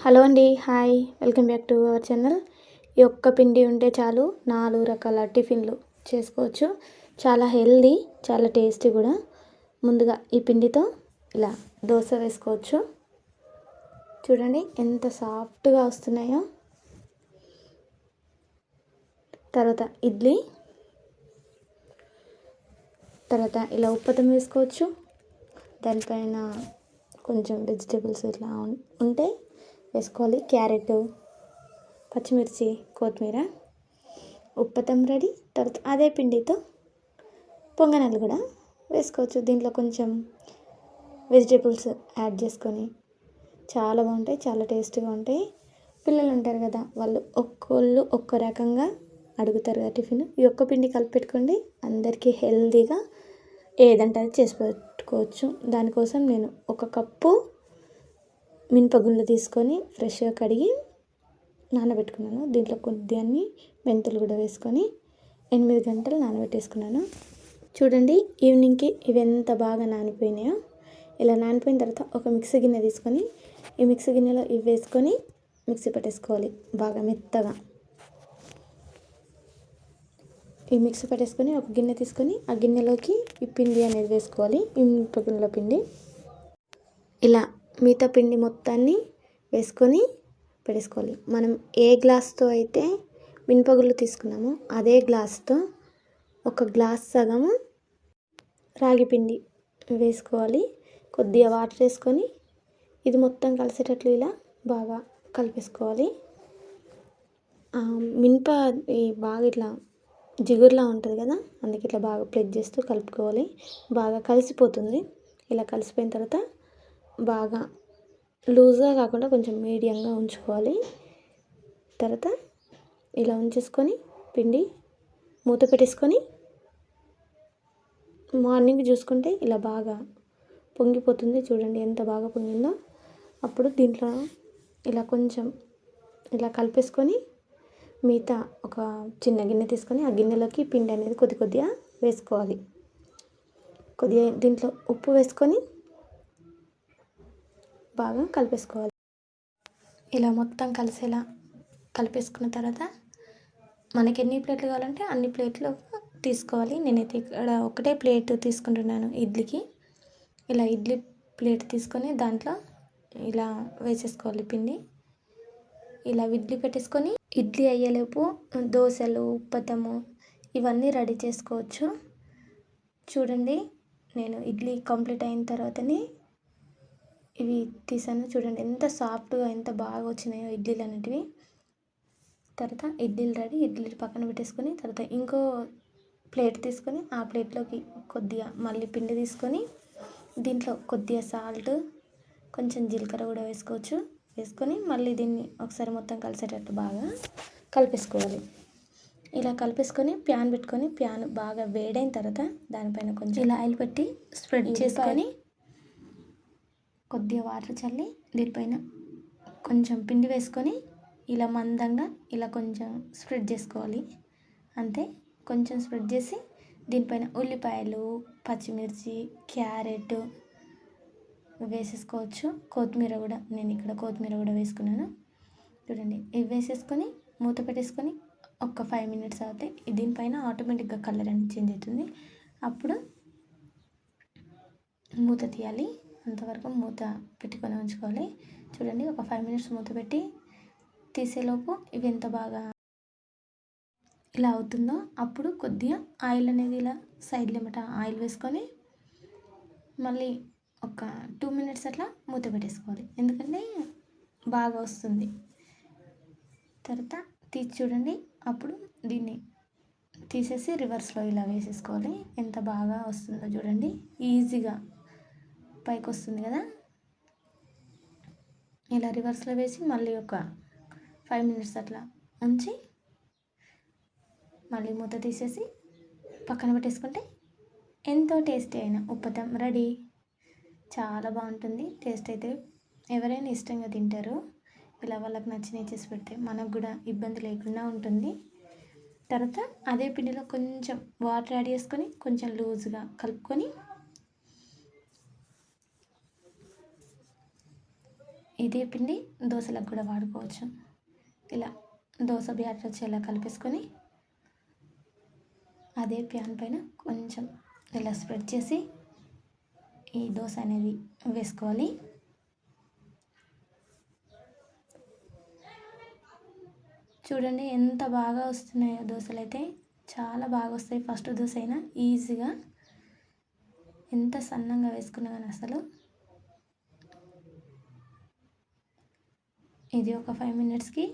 Hello అండి hi. Welcome back to our channel. ఈ ఒక్క పిండి ఉంటే చాలు నాలుగు రకాల టిఫిన్లు చేసుకోవచ్చు. చాలా హెల్దీ చాలా టేస్టీ కూడా. ముందుగా ఈ పిండితో ఇలా దోశ వేసుకోవచ్చు. చూడండి ఎంత సాఫ్ట్గా వస్తున్నాయో. తర్వాత ఇడ్లీ. తర్వాత ఇలా ఉప్పతం వేసుకోవచ్చు. దానిపైన కొంచెం వెజిటేబుల్స్ ఇట్లా ఉంటే వేసుకోవాలి. క్యారెట్ పచ్చిమిర్చి కొత్తిమీర ఉప్పతం రెడీ. తర్వాత అదే పిండితో పొంగనాలు కూడా వేసుకోవచ్చు. దీంట్లో కొంచెం వెజిటేబుల్స్ యాడ్ చేసుకొని చాలా బాగుంటాయి చాలా టేస్టీగా ఉంటాయి. పిల్లలు ఉంటారు కదా వాళ్ళు ఒక్కోళ్ళు ఒక్కో రకంగా అడుగుతారు కదా టిఫిన్. ఈ ఒక్క పిండి కలిపి పెట్టుకోండి. అందరికీ హెల్దీగా ఏదంటే అది చేసి పెట్టుకోవచ్చు. దానికోసం నేను ఒక కప్పు మినపగుళ్ళు తీసుకొని ఫ్రెష్గా కడిగి నానబెట్టుకున్నాను. దీంట్లో కొద్దిగా మెంతులు కూడా వేసుకొని ఎనిమిది గంటలు నానబెట్టేసుకున్నాను. చూడండి ఈవినింగ్కి ఇవి ఎంత బాగా నానిపోయినాయో. ఇలా నానిపోయిన తర్వాత ఒక మిక్సీ గిన్నె తీసుకొని ఈ మిక్సీ గిన్నెలో ఇవి వేసుకొని మిక్సీ పట్టేసుకోవాలి బాగా మెత్తగా. ఈ మిక్సీ పట్టేసుకొని ఒక గిన్నె తీసుకొని ఆ గిన్నెలోకి ఈ పిండి అనేది వేసుకోవాలి ఈ గిన్నెలో పిండి. ఇలా మిగతా పిండి మొత్తాన్ని వేసుకొని పెట్టేసుకోవాలి మనం ఏ గ్లాస్తో అయితే మినపగుళ్ళు తీసుకున్నామో అదే గ్లాస్తో ఒక గ్లాస్ సగము రాగి పిండి వేసుకోవాలి. కొద్దిగా వాటర్ వేసుకొని ఇది మొత్తం కలిసేటట్లు ఇలా బాగా కలిపేసుకోవాలి. మినప ఈ బాగా ఇట్లా జిగురులా ఉంటుంది కదా అందుకే ఇట్లా బాగా ప్లెగ్ చేస్తూ కలుపుకోవాలి. బాగా కలిసిపోతుంది. ఇలా కలిసిపోయిన తర్వాత బాగా లూజ్గా కాకుండా కొంచెం మీడియంగా ఉంచుకోవాలి. తర్వాత ఇలా ఉంచేసుకొని పిండి మూత పెట్టేసుకొని మార్నింగ్ చూసుకుంటే ఇలా బాగా పొంగిపోతుంది. చూడండి ఎంత బాగా పొంగిందో. అప్పుడు దీంట్లో ఇలా కొంచెం ఇలా కలిపేసుకొని మిగతా ఒక చిన్న గిన్నె తీసుకొని ఆ గిన్నెలోకి పిండి అనేది కొద్ది కొద్దిగా వేసుకోవాలి. కొద్దిగా దీంట్లో ఉప్పు వేసుకొని బాగా కలిపేసుకోవాలి. ఇలా మొత్తం కలిసేలా కలిపేసుకున్న తర్వాత మనకి ఎన్ని ప్లేట్లు కావాలంటే అన్ని ప్లేట్లు తీసుకోవాలి. నేనైతే ఇక్కడ ఒకటే ప్లేట్ తీసుకుంటున్నాను ఇడ్లీకి. ఇలా ఇడ్లీ ప్లేట్ తీసుకొని దాంట్లో ఇలా వేసేసుకోవాలి పిండి. ఇలా ఇడ్లీ పెట్టేసుకొని ఇడ్లీ అయ్యేలోపు దోశలు ఉప్పతము ఇవన్నీ రెడీ చేసుకోవచ్చు. చూడండి నేను ఇడ్లీ కంప్లీట్ అయిన తర్వాతనే ఇవి తీసాను చూడండి. ఎంత సాఫ్ట్గా ఎంత బాగా వచ్చినాయో ఇడ్లీలు అనేటివి. తర్వాత ఇడ్లీలు రెడీ ఇడ్లీలు పక్కన పెట్టేసుకొని తర్వాత ఇంకో ప్లేట్ తీసుకొని ఆ ప్లేట్లోకి కొద్దిగా మళ్ళీ పిండి తీసుకొని దీంట్లో కొద్దిగా సాల్ట్ కొంచెం జీలకర్ర కూడా వేసుకోవచ్చు. వేసుకొని మళ్ళీ దీన్ని ఒకసారి మొత్తం కలిసేటట్టు బాగా కలిపేసుకోవాలి. ఇలా కలిపేసుకొని ప్యాన్ పెట్టుకొని ప్యాన్ బాగా వేడైన తర్వాత దానిపైన కొంచెం ఇలా ఆయిల్ పెట్టి స్ప్రెడ్ చేసుకొని కొద్దిగా వాటర్ చల్లి దీనిపైన కొంచెం పిండి వేసుకొని ఇలా మందంగా ఇలా కొంచెం స్ప్రెడ్ చేసుకోవాలి. అంతే. కొంచెం స్ప్రెడ్ చేసి దీనిపైన ఉల్లిపాయలు పచ్చిమిర్చి క్యారెట్ వేసేసుకోవచ్చు. కొత్తిమీర కూడా నేను ఇక్కడ కొత్తిమీర కూడా వేసుకున్నాను. చూడండి ఇవి వేసేసుకొని మూత పెట్టేసుకొని ఒక ఫైవ్ మినిట్స్ అవుతాయి దీనిపైన ఆటోమేటిక్గా కలర్ అనేది చేంజ్ అవుతుంది. అప్పుడు మూత తీయాలి. అంతవరకు మూత పెట్టుకొని ఉంచుకోవాలి. చూడండి ఒక ఫైవ్ మినిట్స్ మూత పెట్టి తీసేలోపు ఇవి ఎంత బాగా ఇలా అవుతుందో అప్పుడు కొద్దిగా ఆయిల్ అనేది ఇలా సైడ్ లిమిట ఆయిల్ వేసుకొని మళ్ళీ ఒక టూ మినిట్స్ అట్లా మూత పెట్టేసుకోవాలి. ఎందుకంటే బాగా వస్తుంది. తర్వాత తీసి చూడండి అప్పుడు దీన్ని తీసేసి రివర్స్లో ఇలా వేసేసుకోవాలి. ఎంత బాగా వస్తుందో చూడండి. ఈజీగా పైకి వస్తుంది కదా? ఇలా రివర్స్లో వేసి మళ్ళీ ఒక ఫైవ్ మినిట్స్ అట్లా ఉంచి మళ్ళీ మూత తీసేసి పక్కన పెట్టేసుకుంటే ఎంతో టేస్టీ అయిన ఉప్పతం. రెడీ. చాలా బాగుంటుంది. టేస్ట్ అయితే ఎవరైనా ఇష్టంగా తింటారు. ఇలా వాళ్ళకి నచ్చినవి చేసి పెడితే మనకు కూడా ఇబ్బంది లేకుండా ఉంటుంది. తర్వాత అదే పిండిలో కొంచెం వాటర్ యాడ్ చేసుకొని కొంచెం లూజ్గా కలుపుకొని ఇదే పిండి దోశలకు కూడా వాడుకోవచ్చు. ఇలా దోశ బ్యాటర్ వచ్చేలా కలిపేసుకొని అదే ప్యాన్ పైన కొంచెం ఇలా స్ప్రెడ్ చేసి ఈ దోశ అనేది వేసుకోవాలి. చూడండి ఎంత బాగా వస్తున్నాయో దోశలు అయితే. చాలా బాగా వస్తాయి. ఫస్ట్ దోశ అయినా ఈజీగా. ఎంత సన్నంగా వేసుకున్నా కానీ అసలు ఇది ఒక ఫైవ్ మినిట్స్కి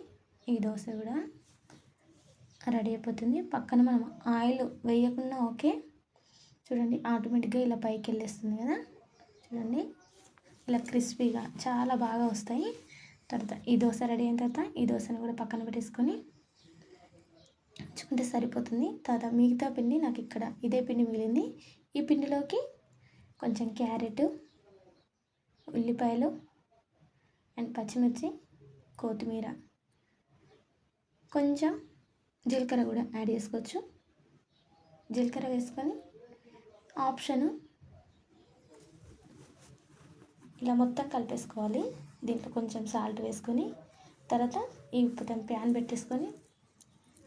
ఈ దోశ కూడా రెడీ అయిపోతుంది. పక్కన మనం ఆయిల్ వేయకుండా ఓకే? చూడండి ఆటోమేటిక్గా ఇలా పైకి వెళ్ళేస్తుంది కదా? చూడండి ఇలా క్రిస్పీగా చాలా బాగా వస్తాయి. తర్వాత ఈ దోశ రెడీ అయిన తర్వాత ఈ దోశను కూడా పక్కన పెట్టేసుకొని ఉంచుకుంటే సరిపోతుంది. తర్వాత మిగతా పిండి నాకు ఇక్కడ ఇదే పిండి మిగిలింది. ఈ పిండిలోకి కొంచెం క్యారెట్ ఉల్లిపాయలు అండ్ పచ్చిమిర్చి కొత్తిమీర. కొంచెం జీలకర్ర కూడా యాడ్ చేసుకోవచ్చు. జీలకర్ర వేసుకొని ఆప్షను ఇలా మొత్తం కలిపేసుకోవాలి. దీంట్లో కొంచెం సాల్ట్ వేసుకొని తర్వాత ఈ ఉప్పుతం ప్యాన్ పెట్టేసుకొని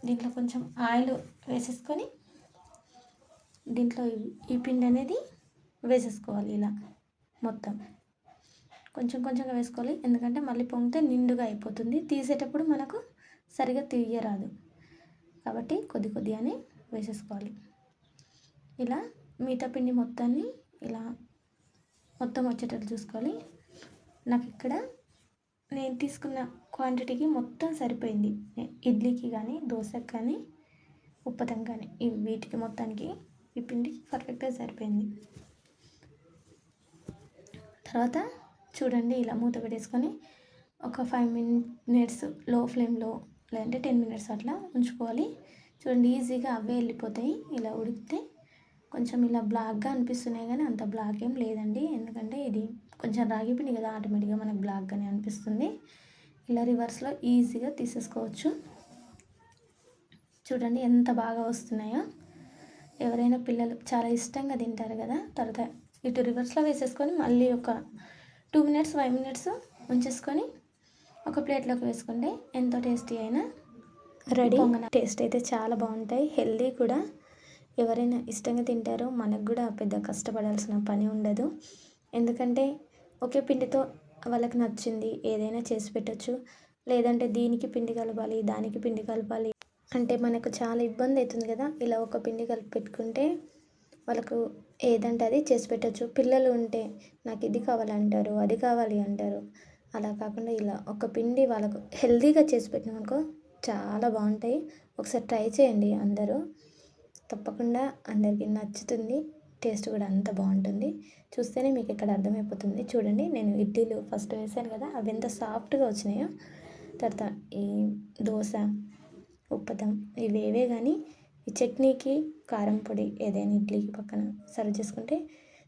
దీంట్లో కొంచెం ఆయిల్ వేసేసుకొని దీంట్లో ఈ పిండి అనేది వేసేసుకోవాలి ఇలా మొత్తం. కొంచెం కొంచెంగా వేసుకోవాలి. ఎందుకంటే మళ్ళీ పొంగితే నిండుగా అయిపోతుంది. తీసేటప్పుడు మనకు సరిగా తీయరాదు. కాబట్టి కొద్ది కొద్దిగానే వేసేసుకోవాలి. ఇలా మిగతా పిండి మొత్తాన్ని ఇలా మొత్తం వచ్చేటట్టు చూసుకోవాలి. నాకు ఇక్కడ నేను తీసుకున్న క్వాంటిటీకి మొత్తం సరిపోయింది. ఇడ్లీకి కానీ దోశకి కానీ ఉప్పతం కానీ ఈ వీటికి మొత్తానికి ఈ పిండి పర్ఫెక్ట్గా సరిపోయింది. తర్వాత చూడండి ఇలా మూత పెట్టేసుకొని ఒక ఫైవ్ మినిట్స్లో ఫ్లేమ్లో లేదంటే టెన్ మినిట్స్ అట్లా ఉంచుకోవాలి. చూడండి ఈజీగా అవే వెళ్ళిపోతాయి. ఇలా ఉడికితే కొంచెం ఇలా బ్లాక్గా అనిపిస్తున్నాయి కానీ అంత బ్లాక్ ఏం లేదండి. ఎందుకంటే ఇది కొంచెం రాగి కదా ఆటోమేటిక్గా మనకు బ్లాక్గానే అనిపిస్తుంది. ఇలా రివర్స్లో ఈజీగా తీసేసుకోవచ్చు. చూడండి ఎంత బాగా వస్తున్నాయో. ఎవరైనా పిల్లలు చాలా ఇష్టంగా తింటారు కదా తర్వాత ఇటు రివర్స్లో వేసేసుకొని మళ్ళీ ఒక టూ మినిట్స్ ఫైవ్ మినిట్స్ ఉంచేసుకొని ఒక ప్లేట్లోకి వేసుకుంటే ఎంతో టేస్టీ అయినా రెడీ. టేస్ట్ అయితే చాలా బాగుంటాయి. హెల్దీ కూడా. ఎవరైనా ఇష్టంగా తింటారో మనకు కూడా పెద్ద కష్టపడాల్సిన పని ఉండదు. ఎందుకంటే ఒకే పిండితో వాళ్ళకి నచ్చింది ఏదైనా చేసి పెట్టచ్చు. లేదంటే దీనికి పిండి కలపాలి దానికి పిండి కలపాలి అంటే మనకు చాలా ఇబ్బంది అవుతుంది కదా. ఇలా ఒక పిండి కలిపి పెట్టుకుంటే వాళ్ళకు ఏదంటే అది చేసి పెట్టచ్చు. పిల్లలు ఉంటే నాకు ఇది కావాలంటారు అది కావాలి అంటారు. అలా కాకుండా ఇలా ఒక పిండి వాళ్ళకు హెల్తీగా చేసి పెట్టినామనుకో చాలా బాగుంటాయి. ఒకసారి ట్రై చేయండి అందరూ. తప్పకుండా అందరికీ నచ్చుతుంది. టేస్ట్ కూడా అంత బాగుంటుంది. చూస్తేనే మీకు ఇక్కడ అర్థమైపోతుంది. చూడండి నేను ఇడ్లీలు ఫస్ట్ వేసాను కదా అవి ఎంత సాఫ్ట్గా వచ్చినాయో. తర్వాత ఈ దోశ ఉప్పదం ఇవేవే కానీ ఈ చట్నీకి కారం పొడి ఏదైనా ఇడ్లీకి పక్కన సర్వ్ చేసుకుంటే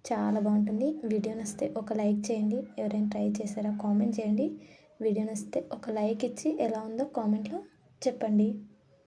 చాలా బాగుంటుంది. వీడియో నచ్చితే ఒక లైక్ చేయండి. ఎవరైనా ట్రై చేశారా కామెంట్ చేయండి. వీడియో నచ్చితే ఒక లైక్ ఇచ్చి ఎలా ఉందో కామెంట్లో చెప్పండి.